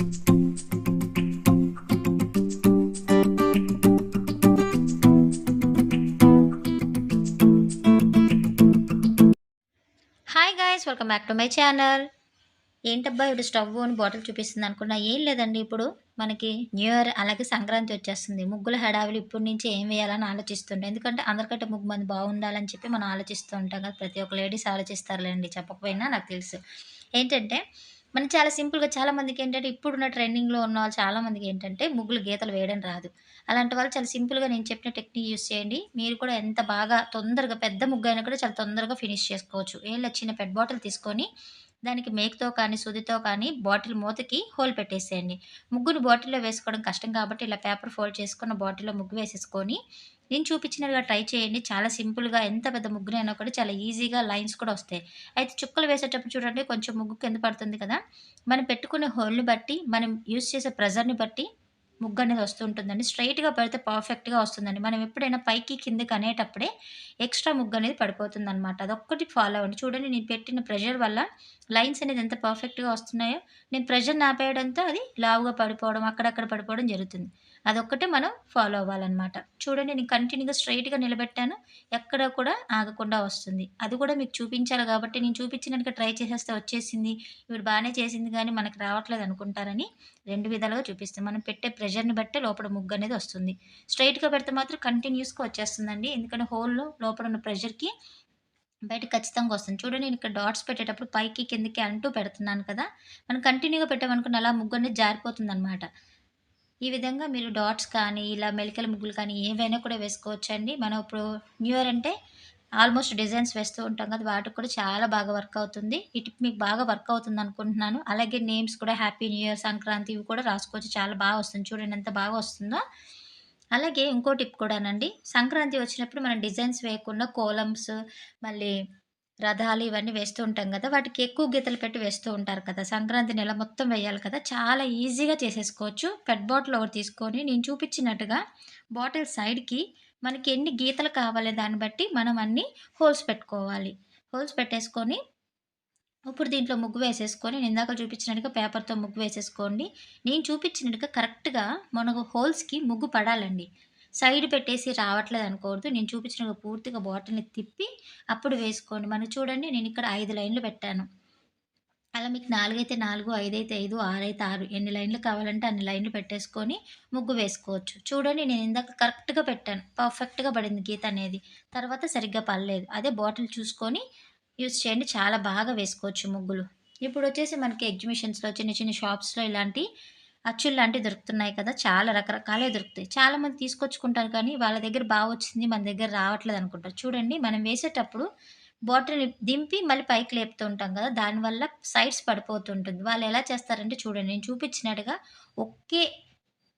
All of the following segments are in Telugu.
Hi guys welcome back to my channel ఏంటబ్బా ఇప్పుడు స్టవ్ అని బాటిల్ చూపిస్తుంది అనుకున్నా? ఏం లేదండి ఇప్పుడు. మనకి న్యూ ఇయర్ అలాగే సంక్రాంతి వచ్చేస్తుంది. ముగ్గుల హడావిలు ఇప్పటి నుంచి ఏం వేయాలని ఆలోచిస్తుండే. ఎందుకంటే అందరికంటే ముగ్గు మంది బాగుండాలని చెప్పి మనం ఆలోచిస్తూ ఉంటాం కదా. ప్రతి ఒక్క లేడీస్ ఆలోచిస్తారులేండి. చెప్పకపోయినా నాకు తెలుసు. ఏంటంటే మనం చాలా సింపుల్గా చాలామందికి ఏంటంటే ఇప్పుడున్న ట్రెండింగ్లో ఉన్న వాళ్ళు చాలామందికి ఏంటంటే ముగ్గులు గీతలు వేయడం రాదు. అలాంటి వాళ్ళు చాలా సింపుల్గా నేను చెప్పిన టెక్నిక్ యూస్ చేయండి. మీరు కూడా ఎంత బాగా తొందరగా పెద్ద ముగ్గు అయినా కూడా చాలా తొందరగా ఫినిష్ చేసుకోవచ్చు. ఏళ్ళ చిన్న పెట్ బాటిల్ తీసుకొని దానికి మేక్‌తో కానీ, సుదితో కానీ బాటిల్ మూతకి హోల్ పెట్టేసేయండి. ముగ్గుని బాటిల్‌లో వేసుకోవడం కష్టం కాబట్టి ఇలా పేపర్ ఫోల్డ్ చేసుకున్న బాటిల్‌లో ముగ్గు వేసేసుకొని, నేను చూపించినట్టుగా ట్రై చేయండి. చాలా సింపుల్‌గా ఎంత పెద్ద ముగ్గునైనా కూడా చాలా ఈజీగా లైన్స్ కూడా వస్తాయి. అయితే చుక్కలు వేసేటప్పుడు చూడండి కొంచెం ముగ్గు కింద పడుతుంది కదా! మనం పెట్టుకునే హోల్‌ని బట్టి, మనం యూజ్ చేసే ప్రెజర్‌ని బట్టి ముగ్గు అనేది వస్తూ వస్తుంటుందండి. స్ట్రెయిట్‌గా పడితే పర్ఫెక్ట్‌గా వస్తుందండి. మనం ఎప్పుడైనా పైకి, కిందకి అనేటప్పుడే ఎక్స్‌ట్రా ముగ్గు అనేది పడిపోతుందనమాట. అదొక్కటి ఫాలో అవ్వండి. చూడండి నేను పెట్టిన ప్రెషర్ వల్ల లైన్స్ అనేది ఎంత పర్ఫెక్ట్‌గా వస్తున్నాయో, నేను ప్రెషర్ ఆపేయడంతో అది లావుగా పడిపోవడం, అక్కడక్కడ పడిపోవడం జరుగుతుంది. అదొక్కటే మనం ఫాలో అవ్వాలన్నమాట చూడండి నేను కంటిన్యూ‌గా స్ట్రెయిట్‌గా నిలబెట్టాను. ఎక్కడ కూడా ఆగకుండా వస్తుంది. అది కూడా మీకు చూపించాలి కాబట్టి నేను చూపించినట్టుగా ట్రై చేసేస్తే వచ్చేసింది. ఇప్పుడు బాగానే చేసింది కానీ మనకు రావట్లేదు అనుకుంటారని రెండు విధాలుగా చూపిస్తాం మనం పెట్టే ప్రెషర్‌ని బట్టే లోపల ముగ్గు అనేది వస్తుంది. స్ట్రెయిట్‌గా పెడితే మాత్రం కంటిన్యూస్గా వచ్చేస్తుందండి. ఎందుకంటే హోల్‌లో లోపల ఉన్న ప్రెషర్‌కి బయట ఖచ్చితంగా వస్తుంది. చూడండి నేను ఇక్కడ డాట్స్ పెట్టేటప్పుడు పైకి, కిందకి అంటూ పెడుతున్నాను కదా! మనం కంటిన్యూ‌గా పెట్టామనుకున్న అలా ముగ్గు అనేది జారిపోతుందనమాట. ఈ విధంగా మీరు డాట్స్ కానీ, ఇలా మెలికల ముగ్గులు కానీ ఏవైనా కూడా వేసుకోవచ్చండి. మనం ఇప్పుడు న్యూ ఇయర్ అంటే ఆల్మోస్ట్ డిజైన్స్ వేస్తూ ఉంటాం కదా! వాటికి కూడా చాలా బాగా వర్క్ అవుతుంది. ఈ టిప్ మీకు బాగా వర్క్ అవుతుంది అనుకుంటున్నాను అలాగే నేమ్స్ కూడా హ్యాపీ న్యూ ఇయర్, సంక్రాంతి ఇవి కూడా రాసుకోవచ్చు. చాలా బాగా వస్తుంది. చూడండి ఎంత బాగా వస్తుందో. అలాగే ఇంకో టిప్ కూడానండి. సంక్రాంతి వచ్చినప్పుడు మనం డిజైన్స్ వేయకుండా కోలమ్స్, మళ్ళీ రథాలు ఇవన్నీ వేస్తూ ఉంటాం కదా వాటికి ఎక్కువ గీతలు పెట్టి వేస్తూ ఉంటారు కదా! సంక్రాంతి నెల మొత్తం వేయాలి కదా! చాలా ఈజీగా చేసేసుకోవచ్చు. పెట్ బాటిల్ ఒకటి తీసుకొని నేను చూపించినట్టుగా బాటిల్ సైడ్‌కి మనకి ఎన్ని గీతలు కావాలి దాన్ని బట్టి మనం అన్ని హోల్స్ పెట్టుకోవాలి. హోల్స్ పెట్టేసుకొని ఇప్పుడు దీంట్లో ముగ్గు వేసేసుకొని నేను ఇందాక చూపించినట్టుగా పేపర్‌తో ముగ్గు వేసేసుకోండి. నేను చూపించినట్టుగా కరెక్ట్‌గా మనకు హోల్స్‌కి ముగ్గు పడాలండి. సైడ్ పెట్టేసి రావట్లేదు అనుకోవద్దు. నేను చూపించిన పూర్తిగా బాటిల్‌ని తిప్పి అప్పుడు వేసుకోండి. మనం చూడండి నేను ఇక్కడ ఐదు లైన్‌లు పెట్టాను. అలా మీకు 4 అయితే 4, 5 అయితే 5, 6 అయితే ఆరు ఎన్ని లైన్‌లు కావాలంటే అన్ని లైన్‌లు పెట్టేసుకొని ముగ్గు వేసుకోవచ్చు. చూడండి నేను ఇందాక కరెక్ట్‌గా పెట్టాను. పర్ఫెక్ట్‌గా పడింది గీత అనేది. తర్వాత సరిగ్గా పడలేదు. అదే బాటిల్ చూసుకొని యూజ్ చేయండి. చాలా బాగా వేసుకోవచ్చు ముగ్గులు. ఇప్పుడు వచ్చేసి మనకి ఎగ్జిబిషన్స్‌లో చిన్న చిన్న షాప్స్‌లో ఇలాంటి అచ్చులు లాంటివి దొరుకుతున్నాయి కదా! చాలా రకరకాలే దొరుకుతాయి. చాలామంది తీసుకొచ్చుకుంటారు కానీ వాళ్ళ దగ్గర బాగా వచ్చింది మన దగ్గర రావట్లేదు అనుకుంటారు. చూడండి మనం వేసేటప్పుడు బాటిల్‌ని దింపి మళ్ళీ పైకి లేపుతూ ఉంటాం కదా! దానివల్ల సైడ్స్ పడిపోతుంటుంది. వాళ్ళు ఎలా చేస్తారంటే చూడండి నేను చూపించినట్టుగా ఒకే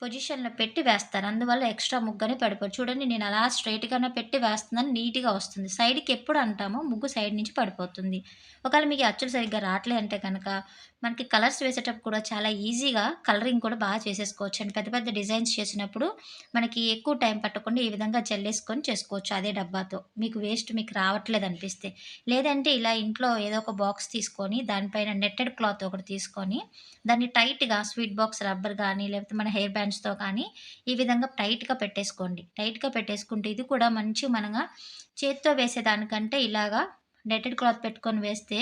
పొజిషన్‌లో పెట్టి వేస్తారు. అందువల్ల ఎక్స్‌ట్రా ముగ్గనే పడిపోదు. చూడండి నేను అలా స్ట్రైట్గానే పెట్టి వేస్తున్నాను. నీట్‌గా వస్తుంది. సైడ్‌కి ఎప్పుడు అంటామో ముగ్గు సైడ్ నుంచి పడిపోతుంది. ఒకవేళ మీకు అచ్చులు సరిగ్గా రావట్లేదంటే కనుక మనకి కలర్స్ వేసేటప్పుడు కూడా చాలా ఈజీగా కలరింగ్ కూడా బాగా చేసేసుకోవచ్చండి. పెద్ద పెద్ద డిజైన్స్ చేసినప్పుడు మనకి ఎక్కువ టైం పట్టకుండా ఈ విధంగా జల్లేసుకొని చేసుకోవచ్చు అదే డబ్బాతో. మీకు వేస్ట్ మీకు రావట్లేదు అనిపిస్తే. లేదంటే ఇలా ఇంట్లో ఏదో ఒక బాక్స్ తీసుకొని దానిపైన నెట్టెడ్ క్లాత్ ఒకటి తీసుకొని దాన్ని టైట్‌గా స్వీట్ బాక్స్ రబ్బర్ కానీ లేకపోతే మన హెయిర్ బ్యాండ్ బ్యాండ్స్‌తో కానీ ఈ విధంగా టైట్‌గా పెట్టేసుకోండి. టైట్‌గా పెట్టేసుకుంటే ఇది కూడా మంచి మనగా చేత్తో వేసేదానికంటే ఇలాగా నెటెడ్ క్లాత్ పెట్టుకొని వేస్తే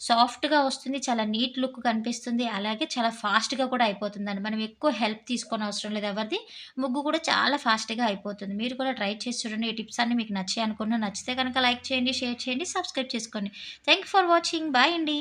సాఫ్ట్‌గా వస్తుంది. చాలా నీట్ లుక్ కనిపిస్తుంది. అలాగే చాలా ఫాస్ట్‌గా కూడా అయిపోతుందండి. మనం ఎక్కువ హెల్ప్ తీసుకోనవసరం లేదు ఎవరిది. ముగ్గు కూడా చాలా ఫాస్ట్‌గా అయిపోతుంది. మీరు కూడా ట్రై చేసి చూడండి. ఈ టిప్స్ అన్నీ మీకు నచ్చాయి అనుకున్నా. నచ్చితే కనుక లైక్ చేయండి, షేర్ చేయండి, సబ్స్క్రైబ్ చేసుకోండి. Thank you for watching. Bye అండి.